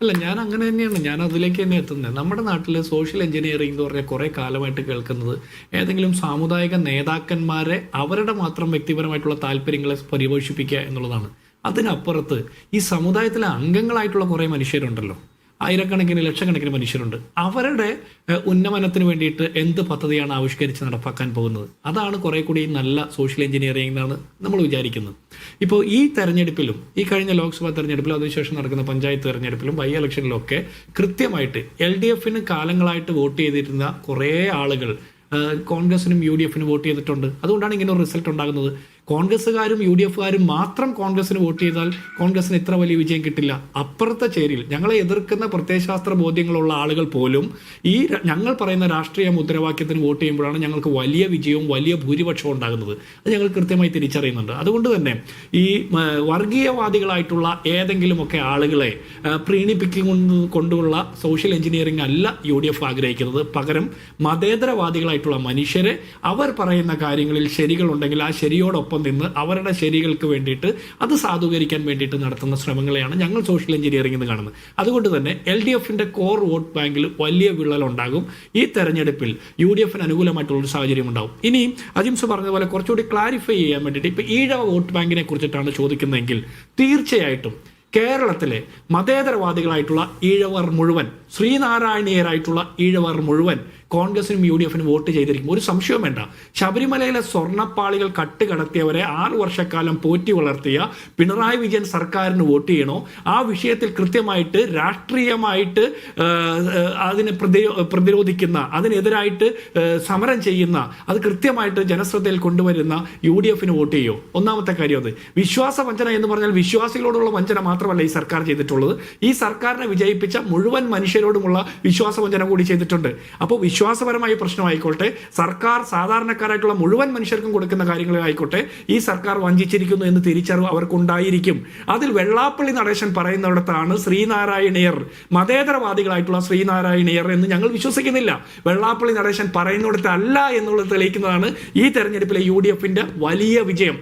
അല്ല ഞാൻ അങ്ങനെ തന്നെയാണ്. ഞാൻ അതിലേക്ക് തന്നെ എത്തുന്നത്. നമ്മുടെ നാട്ടിൽ സോഷ്യൽ എഞ്ചിനീയറിംഗ് എന്ന് പറഞ്ഞാൽ കുറേ കാലമായിട്ട് കേൾക്കുന്നത് ഏതെങ്കിലും സാമുദായിക നേതാക്കന്മാരെ അവരുടെ മാത്രം വ്യക്തിപരമായിട്ടുള്ള താല്പര്യങ്ങളെ പരിപോഷിപ്പിക്കുക എന്നുള്ളതാണ്. അതിനപ്പുറത്ത് ഈ സമുദായത്തിലെ അംഗങ്ങളായിട്ടുള്ള കുറേ മനുഷ്യരുണ്ടല്ലോ. ആയിരക്കണക്കിന് ലക്ഷക്കണക്കിന് മനുഷ്യരുണ്ട്. അവരുടെ ഉന്നമനത്തിന് വേണ്ടിയിട്ട് എന്ത് പദ്ധതിയാണ് ആവിഷ്കരിച്ച് നടപ്പാക്കാൻ പോകുന്നത്? അതാണ് കുറെ കൂടി നല്ല സോഷ്യൽ എഞ്ചിനീയറിംഗ് എന്നാണ് നമ്മൾ വിചാരിക്കുന്നത്. ഇപ്പോൾ ഈ തെരഞ്ഞെടുപ്പിലും ഈ കഴിഞ്ഞ ലോക്സഭാ തെരഞ്ഞെടുപ്പിലും അതിനുശേഷം നടക്കുന്ന പഞ്ചായത്ത് തെരഞ്ഞെടുപ്പിലും ബൈ ഇലക്ഷനിലും ഒക്കെ കൃത്യമായിട്ട് എൽ ഡി എഫിന് കാലങ്ങളായിട്ട് വോട്ട് ചെയ്തിരുന്ന കുറേ ആളുകൾ കോൺഗ്രസിനും യു ഡി എഫിനും വോട്ട് ചെയ്തിട്ടുണ്ട്. അതുകൊണ്ടാണ് ഇങ്ങനെ ഒരു റിസൾട്ട് ഉണ്ടാകുന്നത്. കോൺഗ്രസ്സുകാരും യു ഡി എഫുകാരും മാത്രം കോൺഗ്രസ്സിന് വോട്ട് ചെയ്താൽ കോൺഗ്രസിന് ഇത്ര വലിയ വിജയം കിട്ടില്ല. അപ്പുറത്തെ ചേരിയിൽ ഞങ്ങളെ എതിർക്കുന്ന പ്രത്യയശാസ്ത്ര ബോധ്യങ്ങളുള്ള ആളുകൾ പോലും ഈ ഞങ്ങൾ പറയുന്ന രാഷ്ട്രീയ മുദ്രാവാക്യത്തിന് വോട്ട് ചെയ്യുമ്പോഴാണ് ഞങ്ങൾക്ക് വലിയ വിജയവും വലിയ ഭൂരിപക്ഷവും ഉണ്ടാകുന്നത്. അത് ഞങ്ങൾ കൃത്യമായി തിരിച്ചറിയുന്നുണ്ട്. അതുകൊണ്ട് തന്നെ ഈ വർഗീയവാദികളായിട്ടുള്ള ഏതെങ്കിലുമൊക്കെ ആളുകളെ പ്രീണിപ്പിക്കുന്നു കൊണ്ടുള്ള സോഷ്യൽ എഞ്ചിനീയറിംഗ് അല്ല യു ഡി എഫ് ആഗ്രഹിക്കുന്നത്. പകരം മതേതരവാദികളായിട്ടുള്ള മനുഷ്യരെ അവർ പറയുന്ന കാര്യങ്ങളിൽ ശരികളുണ്ടെങ്കിൽ ആ ശരിയോടൊപ്പം നിന്ന് അവരുടെ ശരികൾക്ക് വേണ്ടിയിട്ട് അത് സാധൂകരിക്കാൻ വേണ്ടിയിട്ട് നടത്തുന്ന ശ്രമങ്ങളെയാണ് ഞങ്ങൾ സോഷ്യൽ എഞ്ചിനീയറിംഗ് എന്ന് കാണുന്നത്. അതുകൊണ്ട് തന്നെ എൽ ഡി എഫിന്റെ കോർ വോട്ട് ബാങ്കിൽ വലിയ വിള്ളൽ ഉണ്ടാകും ഈ തെരഞ്ഞെടുപ്പിൽ യു ഡി എഫിന് അനുകൂലമായിട്ടുള്ള ഒരു സാഹചര്യം ഉണ്ടാകും ഇനി അജിംസ് പറഞ്ഞതുപോലെ കുറച്ചുകൂടി ക്ലാരിഫൈ ചെയ്യാൻ വേണ്ടിയിട്ട് ഇപ്പൊ ഈഴവ വോട്ട് ബാങ്കിനെ കുറിച്ചിട്ടാണ് ചോദിക്കുന്നതെങ്കിൽ തീർച്ചയായിട്ടും കേരളത്തിലെ മതേതരവാദികളായിട്ടുള്ള ഈഴവർ മുഴുവൻ ശ്രീനാരായണീയരായിട്ടുള്ള ഈഴവർ മുഴുവൻ കോൺഗ്രസിനും യു ഡി എഫിനും വോട്ട് ചെയ്തിരിക്കും ഒരു സംശയവും വേണ്ട. ശബരിമലയിലെ സ്വർണപ്പാളികൾ കട്ടുകടത്തിയവരെ ആറു വർഷക്കാലം പോറ്റി വളർത്തിയ പിണറായി വിജയൻ സർക്കാരിന് വോട്ട് ചെയ്യണോ? ആ വിഷയത്തിൽ കൃത്യമായിട്ട് രാഷ്ട്രീയമായിട്ട് അതിനെ പ്രതി- പ്രതിരോധിക്കുന്ന അതിനെതിരായിട്ട് സമരം ചെയ്യുന്ന അത് കൃത്യമായിട്ട് ജനശ്രദ്ധയിൽ കൊണ്ടുവരുന്ന യു ഡി എഫിന് വോട്ട് ചെയ്യോ? ഒന്നാമത്തെ കാര്യം അത്. വിശ്വാസ വഞ്ചന എന്ന് പറഞ്ഞാൽ വിശ്വാസികളോടുള്ള വഞ്ചന മാത്രമല്ല ഈ സർക്കാർ ചെയ്തിട്ടുള്ളത്. ഈ സർക്കാരിനെ വിജയിപ്പിച്ച മുഴുവൻ മനുഷ്യരോടുമുള്ള വിശ്വാസ വഞ്ചന കൂടി ചെയ്തിട്ടുണ്ട്. അപ്പോൾ വിശ്വാസപരമായ പ്രശ്നമായിക്കോട്ടെ സർക്കാർ സാധാരണക്കാരായിട്ടുള്ള മുഴുവൻ മനുഷ്യർക്കും കൊടുക്കുന്ന കാര്യങ്ങളായിക്കോട്ടെ ഈ സർക്കാർ വഞ്ചിച്ചിരിക്കുന്നു എന്ന് തിരിച്ചറിവ് അവർക്കുണ്ടായിരിക്കും. അതിൽ വെള്ളാപ്പള്ളി നടേശൻ പറയുന്നിടത്താണ് ശ്രീനാരായണീയർ മതേതരവാദികളായിട്ടുള്ള ശ്രീനാരായണീയർ എന്ന് ഞങ്ങൾ വിശ്വസിക്കുന്നില്ല. വെള്ളാപ്പള്ളി നടേശൻ പറയുന്നിടത്തല്ല എന്നുള്ളത് തെളിയിക്കുന്നതാണ് ഈ തെരഞ്ഞെടുപ്പിലെ യു വലിയ വിജയം.